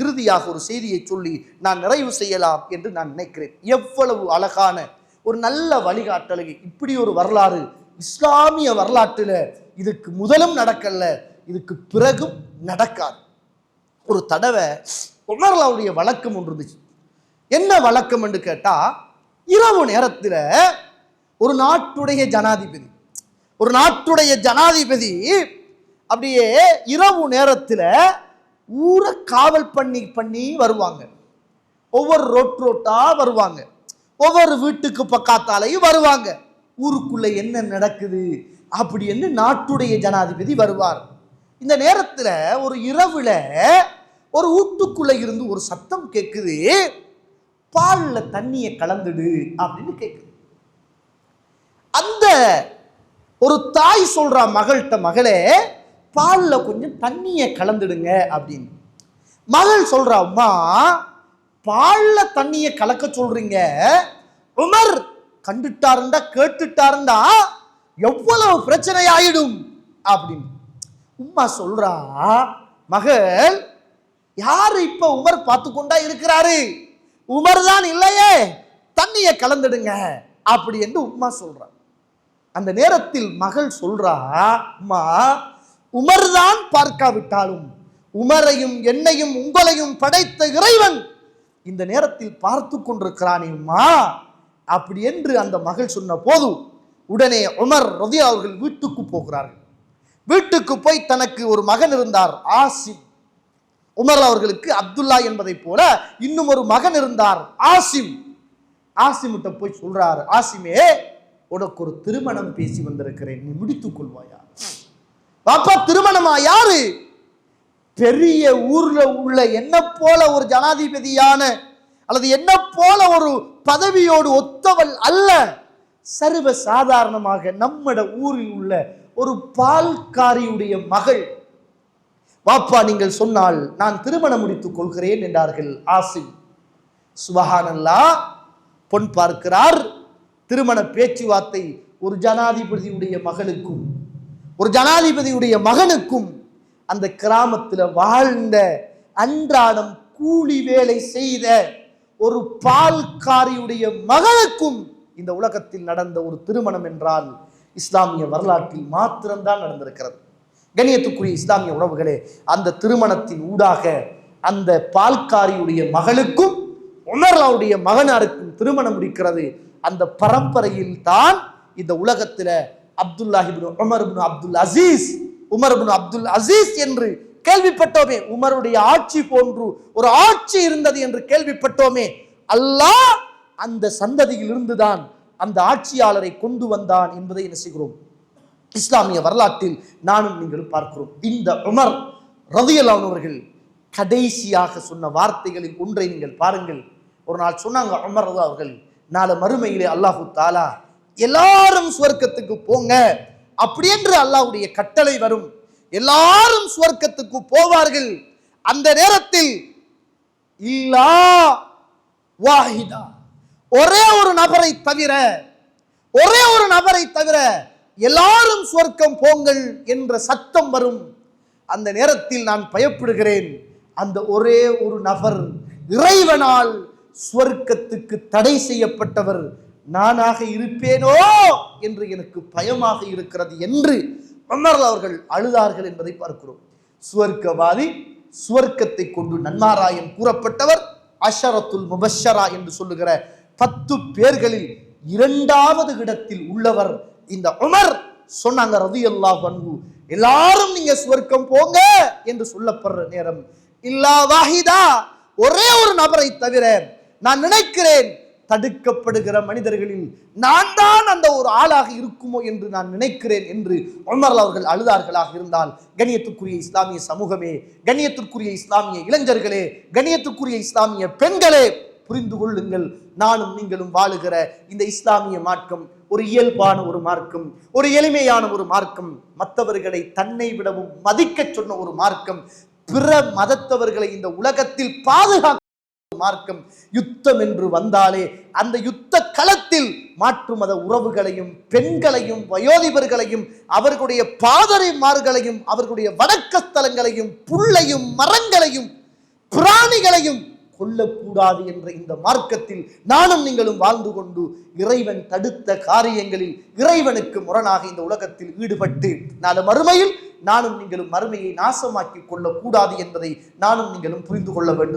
இறுதியாக ஒரு செய்தியை சொல்லி நான் நிறைவு செய்யலாம் என்று நான் நினைக்கிறேன். எவ்வளவு அழகான ஒரு நல்ல வழிகாட்டலை இப்படி ஒரு வரலாறு இஸ்லாமிய வரலாற்றில் இதுக்கு முதலும் நடக்கல இதுக்கு பிறகும் நடக்காது. ஒரு தடவை உமர்லாவுடைய வழக்கம் ஒன்று இருந்துச்சு. என்ன வழக்கம் என்று கேட்டால் இரவு நேரத்தில் ஒரு நாட்டுடைய ஜனாதிபதி ஒரு நாட்டுடைய ஜனாதிபதி அப்படியே இரவு நேரத்தில் ஊரை காவல் பண்ணி பண்ணி வருவாங்க. ஒவ்வொரு ரோட் ரோட்டாக வருவாங்க. ஒவ்வொரு வீட்டுக்கு பக்காத்தாலையும் வருவாங்க. ஊருக்குள்ளே என்ன நடக்குது? அப்படின்னு நாட்டுடைய ஜனாதிபதி வருவார். இந்த நேரத்தில் ஒரு இரவுல ஒரு வீட்டுக்குள்ளே இருந்து ஒரு சத்தம் கேட்குது பாலில் தண்ணியை கலந்துடு அப்படின்னு கேட்குது அந்த ஒரு தாய் சொல்கிறா மகள்கிட்ட மகளே பால்ல கொஞ்சம் தண்ணியை கலந்துடுங்க அப்படின்னு. மகள் சொல்கிறா அம்மா பால்ல தண்ணியை கலக்க சொல்கிறீங்க உமர் கண்டுட்டாருந்தா கேட்டுட்டாருந்தா எவ்வளவு பிரச்சனை ஆயிடும் அப்படின்னு. உம்மா சொல்றா மகள் யாரு இப்ப உமர் பார்த்து கொண்டா இருக்கிறாரு? உமர் தான் இல்லையே தண்ணியை கலந்துடுங்க. அப்படி என்று உம்மா சொல்றா. அந்த நேரத்தில் மகள் சொல்றா உமர் உமர்தான் பார்க்காவிட்டாலும் உமரையும் என்னையும் உங்களையும் படைத்த இறைவன் இந்த நேரத்தில் பார்த்து கொண்டிருக்கிறானேம்மா அப்படி என்று அந்த மகள் சொன்ன போது உடனே உமர் ரதி அவர்கள் வீட்டுக்கு போகிறார்கள். வீட்டுக்கு போய் தனக்கு ஒரு மகன் இருந்தார் ஆசிம். உமர் அவர்களுக்கு அப்துல்லா என்பதை போல இன்னும் ஒரு மகன் இருந்தார் ஆசிம். ஆசிமிட்ட போய் சொல்றாரு ஆசிமே உனக்கு ஒரு திருமணம் பேசி வந்திருக்கிறேன் நீ முடித்துக் கொள்வாயா? பாப்பா திருமணமா யாரு? பெரிய ஊர்ல உள்ள என்ன போல ஒரு ஜனாதிபதியான அல்லது என்ன போல ஒரு பதவியோடு ஒத்தவள் அல்ல. சர்வ சாதாரணமாக நம்மட ஊரில் உள்ள ஒரு பால்காரியுடைய மகள். வாப்பா நீங்கள் சொன்னால் நான் திருமணம் முடித்துக் கொள்கிறேன் என்றார்கள் ஆசிம் சுபஹானல்லா பொன் பார்க்கிறார். திருமண பேச்சுவார்த்தை ஒரு ஜனாதிபதியுடைய மகளுக்கும் ஒரு ஜனாதிபதியுடைய மகனுக்கும் அந்த கிராமத்தில் வாழ்ந்த அன்றாடம் கூலி வேலை செய்த ஒரு பால்காரியுடைய மகளுக்கும் இந்த உலகத்தில் நடந்த ஒரு திருமணம் என்றால் இஸ்லாமிய வரலாற்றில் மாத்திரம்தான் நடந்திருக்கிறது. கணியத்துக்குரிய இஸ்லாமிய உறவுகளே அந்த திருமணத்தின் ஊடாக அந்த பால்காரியுடைய மகளுக்கும் உமர்லாவுடைய மகனாருக்கும் திருமணம் முடிக்கிறது. அந்த பரம்பரையில் தான் இந்த உலகத்தில் Abdullah ibn Umar ibn Abdul Aziz Umar ibn Abdul Aziz என்று கேள்விப்பட்டோமே. உமருடைய ஆட்சி போன்று ஒரு ஆட்சி இருந்தது என்று கேள்விப்பட்டோமே. அல்லாஹ் அந்த சந்ததியில் இருந்துதான் அந்த ஆட்சியாளரை கொண்டு வந்தான் என்பதை என்ன செய்கிறோம்? இஸ்லாமிய வரலாற்றில் நானும் நீங்களும் பார்க்கிறோம். இந்த உமர் ரதியலான் அவர்கள் கடைசியாக சொன்ன வார்த்தைகளில் ஒன்றை நீங்கள் பாருங்கள். ஒரு நாள் சொன்னாங்க உமர் அவர்கள் நாளை மறுமையிலே அல்லாஹு தாலா எல்லாரும் சுவர்க்கத்துக்கு போங்க. அப்படி என்று அல்லாஹ்வுடைய கட்டளை வரும். எல்லாரும் சுவர்க்கத்துக்கு போவார்கள். அந்த நேரத்தில் இல்லா வாஹிதா. ஒரே ஒரு நபரை தவிர ஒரே ஒரு நபரை தவிர எல்லாரும் சுவர்க்கம் போங்கள் என்ற சத்தம் வரும். அந்த நேரத்தில் நான் பயப்படுகிறேன். அந்த ஒரே ஒரு நபர் இறைவனால் சுவர்க்கத்துக்கு தடை செய்யப்பட்டவர் நானாக இருப்பேனோ என்று எனக்கு பயமாக இருக்கிறது என்று உமர் அவர்கள் அழுதார்கள் என்பதை பார்க்கிறோம். சுவர்க்கவாதி சுவர்க்கத்தை கொண்டு நன்னாராயன் கூறப்பட்டவர் அஷரத்துல் முபஷரா என்று சொல்லுகிற பத்து பேர்களில் இரண்டாவது இடத்தில் உள்ளவர் இந்த உமர். சொன்னாங்க ரவி அல்லா பண்பு எல்லாரும் நீங்க சுவர்க்கம் போங்க என்று சொல்லப்படுற நேரம் இல்லா வாஹிதா ஒரே ஒரு நபரை தவிர நான் நினைக்கிறேன் தடுக்கப்படுகிற மனிதர்களில் நான் தான் அந்த ஒரு ஆளாக இருக்குமோ என்று நான் நினைக்கிறேன் என்று உமர் அவர்கள் அழுதார்களாக இருந்தால் கணியத்துக்குரிய இஸ்லாமிய சமூகமே கணியத்துக்குரிய இஸ்லாமிய இளைஞர்களே கணியத்துக்குரிய இஸ்லாமிய பெண்களே புரிந்து கொள்ளுங்கள். நானும் நீங்களும் வாழுகிற இந்த இஸ்லாமிய மார்க்கம் ஒரு இயல்பான ஒரு மார்க்கம் ஒரு எளிமையான ஒரு மார்க்கம். மற்றவர்களை தன்னை விடவும் மதிக்கச் சொன்ன ஒரு மார்க்கம். பிற மதத்தவர்களை இந்த உலகத்தில் பாதுகாக்க மார்க்கம் யுத்தம் என்று வந்தாலே அந்த யுத்த களத்தில் மாற்று மத உறவுகளையும் பெண்களையும் வயோதிபர்களையும் அவர்களுடைய பாதரைமார்களையும் அவர்களுடைய வடக்கஸ்தலங்களையும் புல்லையும் மரங்களையும் பிராணிகளையும் கொல்லக்கூடாது என்ற இந்த மார்க்கத்தில் நானும் நீங்களும் வாழ்ந்து கொண்டு இறைவன் தடுத்த காரியங்களில் இறைவனுக்கு முரணாக இந்த உலகத்தில் ஈடுபட்டு நான் மறுமையில் நானும் நீங்களும் மறுமையை நாசமாக்கி கொள்ளக்கூடாது என்பதை நானும் நீங்களும் புரிந்து கொள்ள வேண்டும்.